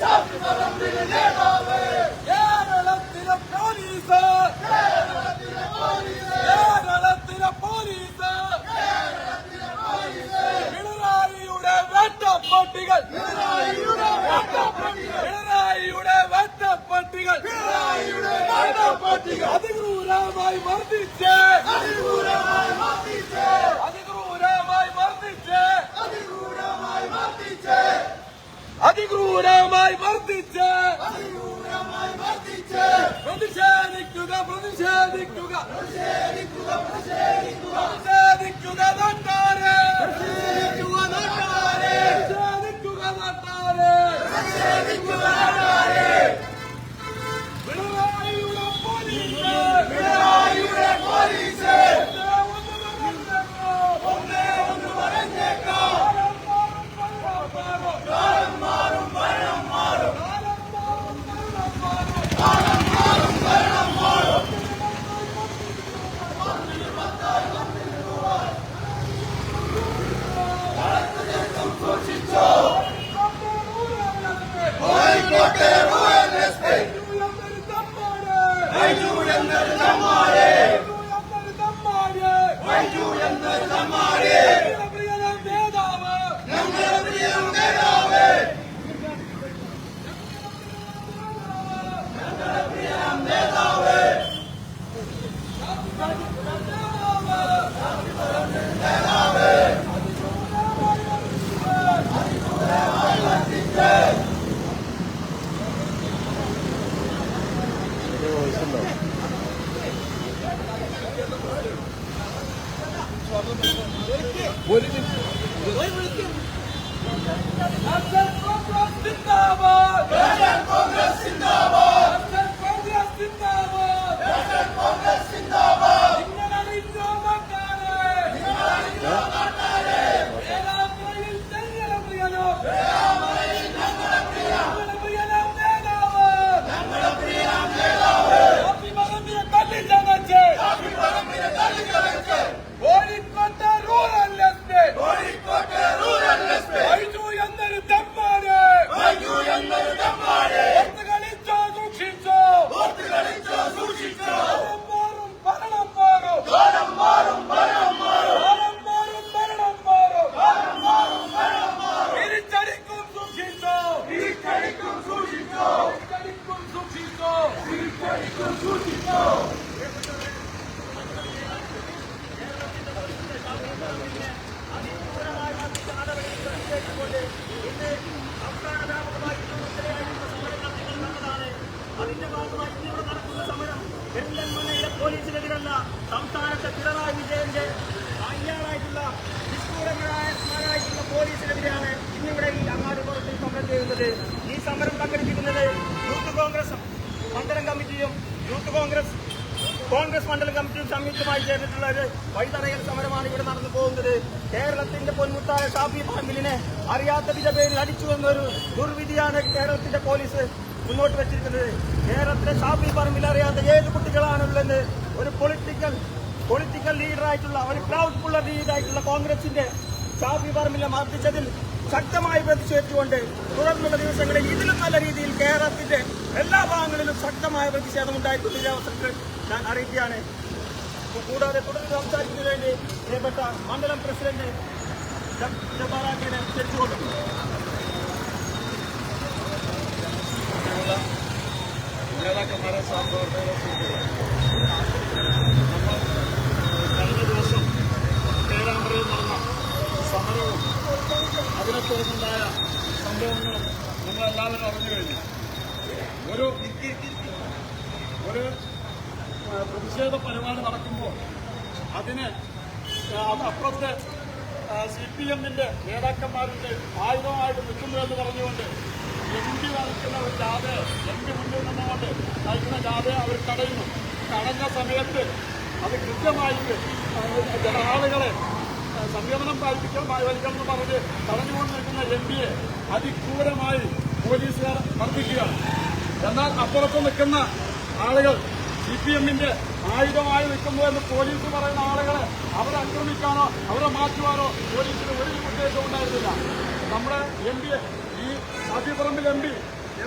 ഷാഫി പറമ്പിൽ നേതാവ് കേരളത്തിലെ സമരം ഈ സമരം സംഘടിപ്പിക്കുന്നത് യൂത്ത് കോൺഗ്രസ് മണ്ഡലം കമ്മിറ്റിയും യൂത്ത് കോൺഗ്രസ് കോൺഗ്രസ് മണ്ഡലം കമ്മിറ്റിയും സംയുക്തമായി ചേർന്നിട്ടുള്ള ഒരു വഴിതടയൽ സമരമാണ് ഇവിടെ നടന്നു പോകുന്നത്. കേരളത്തിന്റെ പൊന്മുത്തായ ഷാഫി പറമ്പിലിനെ അറിയാത്തതിന്റെ പേരിൽ അടിച്ചു എന്നൊരു ദുർവിധിയാണ് കേരളത്തിന്റെ പോലീസ് മുന്നോട്ട് വെച്ചിരിക്കുന്നത്. കേരളത്തിലെ ഷാഫി പറമ്പിൽ അറിയാത്ത ഏത് കുട്ടികളാണുള്ളത് ഒരു പൊളിറ്റിക്കൽ പൊളിറ്റിക്കൽ ലീഡറായിട്ടുള്ള ഒരു ക്രൗഡ് പുള്ളർ ലീഡറായിട്ടുള്ള കോൺഗ്രസിന്റെ ഷാഫി പറമ്പിലെ മർദ്ദിച്ചതിൽ ശക്തമായി പ്രതിഷേധിച്ചുകൊണ്ട് തുടർന്നുള്ള ദിവസങ്ങളിൽ ഇതിലും നല്ല രീതിയിൽ കേരളത്തിന്റെ എല്ലാ ഭാഗങ്ങളിലും ശക്തമായ പ്രതിഷേധം ഉണ്ടായിട്ടുണ്ട് ഈ അവസരത്തിൽ ഞാൻ അറിയിക്കുകയാണ്. കൂടാതെ തുടർന്ന് സംസാരിക്കുന്നതിന് വേണ്ടി പ്രിയപ്പെട്ട മണ്ഡലം പ്രസിഡന്റ് സുഹൃത്തുക്കളെ നമ്മൾ കഴിഞ്ഞ ദിവസം പേരാമ്പ്രയിൽ നടന്ന സമരവും അതിനെ തുടർന്നുണ്ടായ സംഭവങ്ങളും നമ്മളെല്ലാവരും അറിഞ്ഞു കഴിഞ്ഞു. ഒരു ഒരു പ്രതിഷേധ പരിപാടി നടക്കുമ്പോൾ അതിന് അപ്പുറത്തെ സി പി എമ്മിന്റെ നേതാക്കന്മാരുടെ ആയുധമായിട്ട് നിൽക്കുന്നു എന്ന് പറഞ്ഞുകൊണ്ട് എം പി നടക്കുന്ന ഒരു ജാഥയെ എം പി മുന്നിൽ നിന്നുകൊണ്ട് നയിക്കുന്ന ജാഥയെ അവർ തടയുന്നു. തടഞ്ഞ സമയത്ത് അത് കൃത്യമായിട്ട് ആളുകളെ സംയമനം പാലിപ്പിക്കാൻ വലിക്കണം എന്ന് പറഞ്ഞ് തടഞ്ഞുകൊണ്ട് നിൽക്കുന്ന എം പിയെ അതിക്രൂരമായി പോലീസുകാർ മർദ്ദിക്കുകയാണ്. എന്നാൽ അപ്പുറത്ത് നിൽക്കുന്ന ആളുകൾ സി പി എമ്മിന്റെ ആയുധമായി നിൽക്കുന്നു എന്ന് പോലീസ് പറയുന്ന ആളുകളെ അവരെ ആക്രമിക്കാനോ അവരെ മാറ്റുവാനോ പോലീസിന് ഒരു ഉദ്ദേശവും ഉണ്ടായിരുന്നില്ല. നമ്മുടെ എം പി ഈ ഷാഫിപ്പറമ്പിൽ എം പി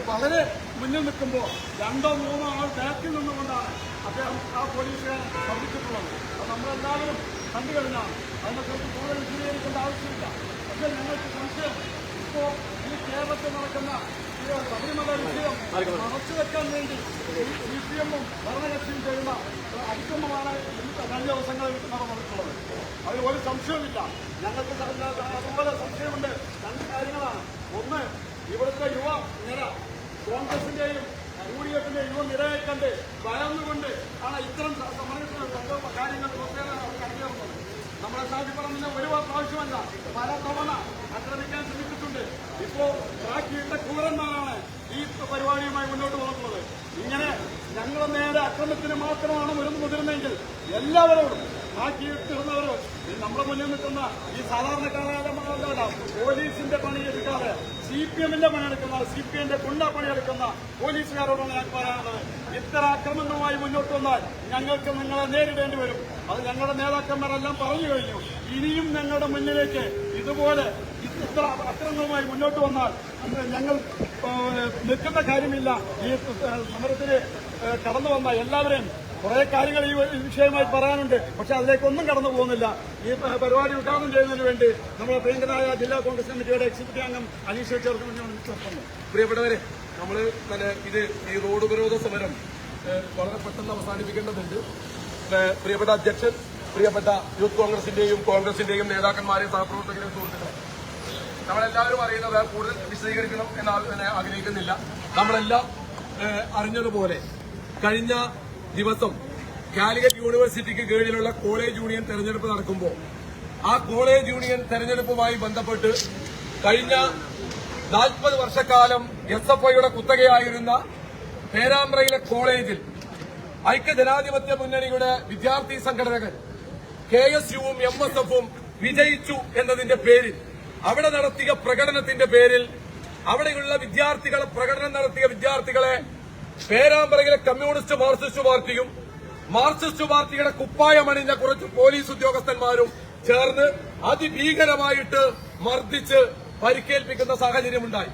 വളരെ മുന്നിൽ നിൽക്കുമ്പോൾ രണ്ടോ മൂന്നോ ആൾ ബാക്കിൽ നിന്നുകൊണ്ടാണ് അദ്ദേഹം ആ പോലീസുകാരെ ശ്രദ്ധിച്ചിട്ടുള്ളത് അത് നമ്മളെല്ലാവരും കണ്ടു കഴിഞ്ഞാണ് അതിനെക്കുറിച്ച് കൂടുതൽ വിശദീകരിക്കേണ്ട ആവശ്യമില്ല. പക്ഷേ ഞങ്ങൾക്ക് സംശയം. ഇപ്പോ ഈ കേരളത്തിൽ നടക്കുന്ന ശബരിമല വിഷയം മറച്ചു വെക്കാൻ വേണ്ടി സി പി എമ്മും ഭരണകക്ഷിയും ചെയ്യുന്ന അതിക്രമമാണ് കഴിഞ്ഞ ദിവസങ്ങളിൽ നടന്നിട്ടുള്ളത് അതിൽ ഒരു സംശയവുമില്ല. ഞങ്ങൾക്ക് അതുപോലെ സംശയമുണ്ട്. രണ്ട് കാര്യങ്ങളാണ്. ഒന്ന് ഇവിടുത്തെ യുവ നിര കോൺഗ്രസിന്റെയും യു യുവ നിരയെ കണ്ട് ഭയന്നുകൊണ്ട് ആണ് ഇത്തരം കാര്യങ്ങൾ പ്രത്യേകം കടന്നുവരുന്നത് നമ്മുടെ ഷാജി പറഞ്ഞ ഒരു പ്രാവശ്യമല്ല പല തവണ ആക്രമിക്കാൻ ശ്രമിച്ചിട്ടുണ്ട്. ഇപ്പോ ബാക്കിയിട്ട ക്രൂരന്മാരാണ് ഈ പരിപാടിയുമായി മുന്നോട്ട് പോകുന്നത് ഇങ്ങനെ ഞങ്ങളുടെ നേരെ അക്രമത്തിന് മാത്രമാണ് മുരുന്ന് മുതിരുന്നെങ്കിൽ എല്ലാവരോടും ബാക്കിയിട്ടിരുന്നവരോ ഈ നമ്മുടെ മുന്നിൽ നിൽക്കുന്ന ഈ സാധാരണക്കാരായ പോലീസിന്റെ പണിയെടുക്കാതെ സി പി എമ്മിന്റെ പണിയെടുക്കുന്ന സി പി എമ്മിന്റെ ഗുണ്ട പണിയെടുക്കുന്ന പോലീസുകാരോടാണ് ഞാൻ പറയാനുള്ളത്. ഇത്തരം അക്രമങ്ങളുമായി മുന്നോട്ട് വന്നാൽ ഞങ്ങൾക്ക് നിങ്ങളെ നേരിടേണ്ടി വരും. അത് ഞങ്ങളുടെ നേതാക്കന്മാരെല്ലാം പറഞ്ഞു കഴിഞ്ഞു. ഇനിയും ഞങ്ങളുടെ മുന്നിലേക്ക് ഇതുപോലെ ഇത്ര അക്രമങ്ങളുമായി മുന്നോട്ട് വന്നാൽ ഞങ്ങൾ നിൽക്കുന്ന കാര്യമില്ല. ഈ സമരത്തിന് കടന്നു വന്ന എല്ലാവരെയും കുറെ കാര്യങ്ങൾ ഈ വിഷയമായി പറയാനുണ്ട്. പക്ഷെ അതിലേക്കൊന്നും കടന്നു പോകുന്നില്ല. ഈ പരിപാടി ഉദ്ഘാടനം ചെയ്യുന്നതിന് വേണ്ടി നമ്മുടെ പ്രിയങ്കരായ ജില്ലാ കോൺഗ്രസ് കമ്മിറ്റിയുടെ എക്സിക്യൂട്ടീവ് അംഗം അനീഷ് നിർത്തുന്നു പ്രിയപ്പെട്ടവരെ നമ്മൾ തന്നെ ഇത് ഈ റോഡ് ഉപരോധ സമരം വളരെ പെട്ടെന്ന് അവസാനിപ്പിക്കേണ്ടതുണ്ട്. പ്രിയപ്പെട്ട അധ്യക്ഷൻ പ്രിയപ്പെട്ട യൂത്ത് കോൺഗ്രസിന്റെയും കോൺഗ്രസിന്റെയും നേതാക്കന്മാരെയും സഹപ്രവർത്തകരെയും സുഹൃത്തുക്കളെ നമ്മളെല്ലാവരും അറിയുന്നത് കൂടുതൽ വിശദീകരിക്കണം എന്ന് ആഗ്രഹിക്കുന്നില്ല. നമ്മളെല്ലാം അറിഞ്ഞതുപോലെ കഴിഞ്ഞ ദിവസം കാലിക്കറ്റ് യൂണിവേഴ്സിറ്റിക്ക് കീഴിലുള്ള കോളേജ് യൂണിയൻ തെരഞ്ഞെടുപ്പ് നടക്കുമ്പോൾ ആ കോളേജ് യൂണിയൻ തെരഞ്ഞെടുപ്പുമായി ബന്ധപ്പെട്ട് കഴിഞ്ഞ നാൽപ്പത് വർഷക്കാലം എസ് എഫ് ഐയുടെ കുത്തകയായിരുന്ന പേരാമ്പ്രയിലെ കോളേജിൽ ഐക്യജനാധിപത്യ മുന്നണിയുടെ വിദ്യാർത്ഥി സംഘടനകൾ കെ എസ് യുവും എം എസ് എഫും വിജയിച്ചു എന്നതിന്റെ പേരിൽ അവിടെ നടത്തിയ പ്രകടനത്തിന്റെ പേരിൽ അവിടെയുള്ള വിദ്യാർത്ഥികളെ പ്രകടനം നടത്തിയ വിദ്യാർത്ഥികളെ പേരാമ്പ്രയിലെ കമ്മ്യൂണിസ്റ്റ് മാർക്സിസ്റ്റ് പാർട്ടിയും മാർക്സിസ്റ്റ് പാർട്ടിയുടെ കുപ്പായമണിഞ്ഞ കുറച്ച് പോലീസ് ഉദ്യോഗസ്ഥന്മാരും ചേർന്ന് അതിഭീകരമായിട്ട് മർദ്ദിച്ച് പരിക്കേൽപ്പിക്കുന്ന സാഹചര്യമുണ്ടായി.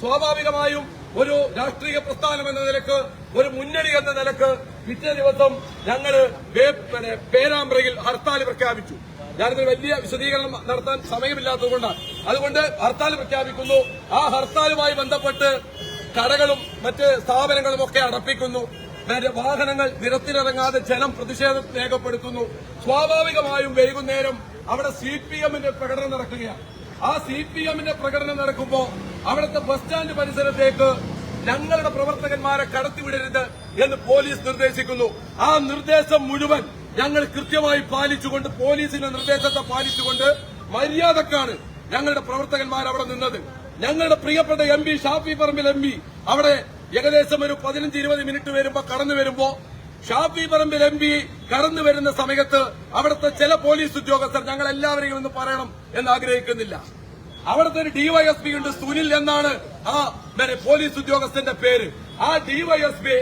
സ്വാഭാവികമായും ഒരു രാഷ്ട്രീയ പ്രസ്ഥാനം എന്ന നിലയ്ക്ക് ഒരു മുന്നണി എന്ന നിലയ്ക്ക് പിറ്റേ ദിവസം ഞങ്ങൾ വേ- പേരാമ്പ്രയിൽ ഹർത്താൽ പ്രഖ്യാപിച്ചു. ഞാനിതിന് വലിയ വിശദീകരണം നടത്താൻ സമയമില്ലാത്തതുകൊണ്ടാണ്. അതുകൊണ്ട് ഹർത്താൽ പ്രഖ്യാപിക്കുന്നു. ആ ഹർത്താലുമായി ബന്ധപ്പെട്ട് കടകളും മറ്റ് സ്ഥാപനങ്ങളും ഒക്കെ അടപ്പിക്കുന്നു. വാഹനങ്ങൾ നിരത്തിലിറങ്ങാതെ ജനം പ്രതിഷേധം രേഖപ്പെടുത്തുന്നു. സ്വാഭാവികമായും വൈകുന്നേരം അവിടെ സി പി എമ്മിന്റെ പ്രകടനം നടക്കുകയാണ്. ആ സി പി എമ്മിന്റെ പ്രകടനം നടക്കുമ്പോൾ അവിടുത്തെ ബസ് സ്റ്റാൻഡ് പരിസരത്തേക്ക് ഞങ്ങളുടെ പ്രവർത്തകന്മാരെ കടത്തിവിടരുത് എന്ന് പോലീസ് നിർദ്ദേശിക്കുന്നു. ആ നിർദ്ദേശം മുഴുവൻ ഞങ്ങൾ കൃത്യമായി പാലിച്ചുകൊണ്ട് പോലീസിന്റെ നിർദ്ദേശത്തെ പാലിച്ചുകൊണ്ട് മര്യാദക്കാണ് ഞങ്ങളുടെ പ്രവർത്തകന്മാർ അവിടെ നിന്നത്. ഞങ്ങളുടെ പ്രിയപ്പെട്ട M P Shafi Parambil M P അവിടെ ഏകദേശം ഒരു പതിനഞ്ച് ഇരുപത് മിനിറ്റ് വരുമ്പോ കടന്നു വരുമ്പോ ഷാഫി പറമ്പിൽ എം പി കടന്നു വരുന്ന സമയത്ത് അവിടുത്തെ ചില പോലീസ് ഉദ്യോഗസ്ഥർ ഞങ്ങൾ എല്ലാവരെയും ഒന്ന് പറയണം എന്ന് ആഗ്രഹിക്കുന്നില്ല. അവിടുത്തെ ഒരു ഡിവൈഎസ്പി ഉണ്ട് സുനിൽ എന്നാണ് ആ പോലീസ് ഉദ്യോഗസ്ഥന്റെ പേര്. ആ ഡിവൈഎസ്പി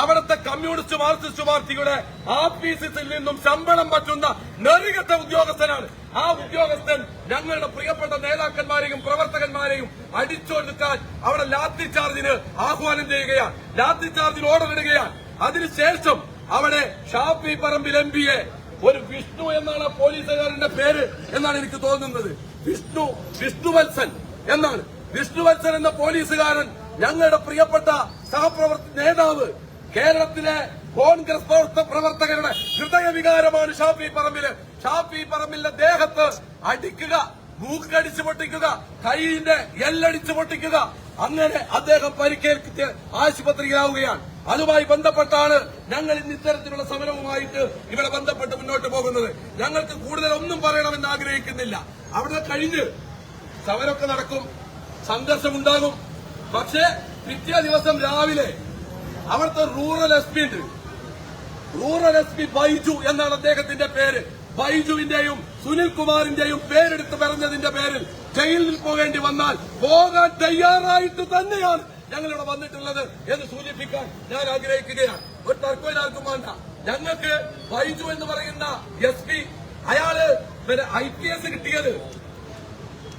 അവിടുത്തെ കമ്മ്യൂണിസ്റ്റ് മാർക്സിസ്റ്റ് പാർട്ടിയുടെ ആഫീസിൽ നിന്നും ശമ്പളം പറ്റുന്ന നെറികെട്ട ഉദ്യോഗസ്ഥനാണ്. ആ ഉദ്യോഗസ്ഥൻ ഞങ്ങളുടെ പ്രിയപ്പെട്ട നേതാക്കന്മാരെയും പ്രവർത്തകന്മാരെയും അടിച്ചൊടുക്കാൻ അവിടെ ലാത്തി ചാർജിന് ആഹ്വാനം ചെയ്യുകയാണ്. ലാത്തി ചാർജിന് ഓർഡർ ഇടുകയാണ്. അതിനുശേഷം അവിടെ ഷാഫി പറമ്പിൽ എം ഒരു വിഷ്ണു എന്നാണ് പോലീസുകാരന്റെ പേര് എന്നാണ് എനിക്ക് തോന്നുന്നത്. വിഷ്ണു വിഷ്ണുവത്സൻ എന്നാണ്. വിഷ്ണുവത്സൻ എന്ന പോലീസുകാരൻ ഞങ്ങളുടെ പ്രിയപ്പെട്ട സഹപ്രവർത്തക നേതാവ് കേരളത്തിലെ കോൺഗ്രസ് പ്രവർത്ത പ്രവർത്തകരുടെ ഹൃദയവികാരമാണ് ഷാഫി പറമ്പിൽ. ഷാഫി പറമ്പിലെ ദേഹത്ത് അടിക്കുക മൂക്കടിച്ചു പൊട്ടിക്കുക കൈയിന്റെ എല്ലടിച്ചു പൊട്ടിക്കുക. അങ്ങനെ അദ്ദേഹം പരിക്കേൽപ്പിച്ച് ആശുപത്രിയിലാവുകയാണ്. അതുമായി ബന്ധപ്പെട്ടാണ് ഞങ്ങൾ ഇന്ന് ഇത്തരത്തിലുള്ള സമരവുമായിട്ട് ഇവിടെ ബന്ധപ്പെട്ട് മുന്നോട്ട് പോകുന്നത്. ഞങ്ങൾക്ക് കൂടുതൽ ഒന്നും പറയണമെന്ന് ആഗ്രഹിക്കുന്നില്ല. അവിടെ കഴിഞ്ഞ് സമരമൊക്കെ നടക്കും സംഘർഷമുണ്ടാകും പക്ഷേ പിറ്റേ ദിവസം രാവിലെ അവിടുത്തെ റൂറൽ എസ് പി ഉണ്ട്. റൂറൽ എസ് പി ബൈജു എന്നാണ് അദ്ദേഹത്തിന്റെ പേര്. ബൈജുവിന്റെയും സുനിൽ കുമാറിന്റെയും പേരെടുത്ത് പറഞ്ഞതിന്റെ പേരിൽ ജയിലിൽ പോകേണ്ടി വന്നാൽ പോകാൻ തയ്യാറായിട്ട് തന്നെയാണ് ഞങ്ങൾ ഇവിടെ വന്നിട്ടുള്ളത് എന്ന് സൂചിപ്പിക്കാൻ ഞാൻ ആഗ്രഹിക്കുകയാണ്. ഒരു തർക്കവും ആർക്കും വേണ്ട. ഞങ്ങൾക്ക് ബൈജു എന്ന് പറയുന്ന എസ് പി അയാൾ ഐ പി എസ് കിട്ടിയത്.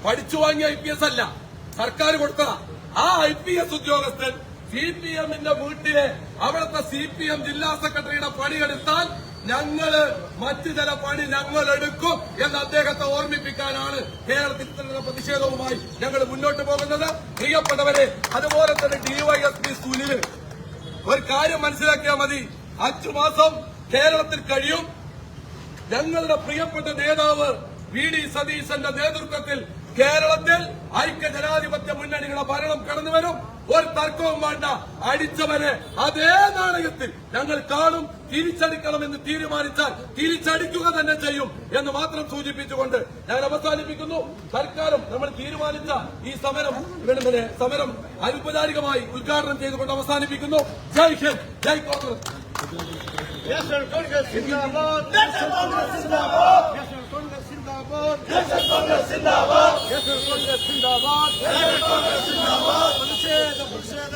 പഠിച്ചു വാങ്ങിയ ഐ പി എസ് അല്ല. സർക്കാർ കൊടുത്ത ആ ഐ പി എസ് ഉദ്യോഗസ്ഥൻ സി പി എമ്മിന്റെ വീട്ടിലെ അവിടുത്തെ സി പി എം ജില്ലാ സെക്രട്ടറിയുടെ പണിയെടുത്താൽ ഞങ്ങൾ മറ്റു ചില പണി ഞങ്ങൾ എടുക്കും എന്ന് അദ്ദേഹത്തെ ഓർമ്മിപ്പിക്കാനാണ് കേരളത്തിൽ തന്നെ പ്രതിഷേധവുമായി ഞങ്ങൾ മുന്നോട്ട് പോകുന്നത്. പ്രിയപ്പെട്ടവരെ അതുപോലെ തന്നെ ഡിവൈഎസ്പി സുനിൽ ഒരു കാര്യം മനസ്സിലാക്കിയാൽ മതി. അഞ്ചു മാസം കേരളത്തിൽ കഴിയും. ഞങ്ങളുടെ പ്രിയപ്പെട്ട നേതാവ് വി ഡി സതീശന്റെ നേതൃത്വത്തിൽ കേരളത്തിൽ ഐക്യ ജനാധിപത്യ മുന്നണികളുടെ ഭരണം കടന്നു വരും. ഒരു തർക്കവും വേണ്ട. അടിച്ചവരെ അതേ നാണയത്തിൽ ഞങ്ങൾ കാണും. തിരിച്ചടിക്കണമെന്ന് തീരുമാനിച്ചാൽ തിരിച്ചടിക്കുക തന്നെ ചെയ്യും എന്ന് മാത്രം സൂചിപ്പിച്ചുകൊണ്ട് ഞാൻ അവസാനിപ്പിക്കുന്നു. സർക്കാരും നമ്മൾ തീരുമാനിച്ച ഈ സമരം പിന്നെ സമരം ഔപചാരികമായി ഉദ്ഘാടനം ചെയ്തുകൊണ്ട് അവസാനിപ്പിക്കുന്നു. ജയ് ഹിന്ദ് ജയ് കോൺഗ്രസ്. പ്രതിഷേധ പ്രതിഷേധ.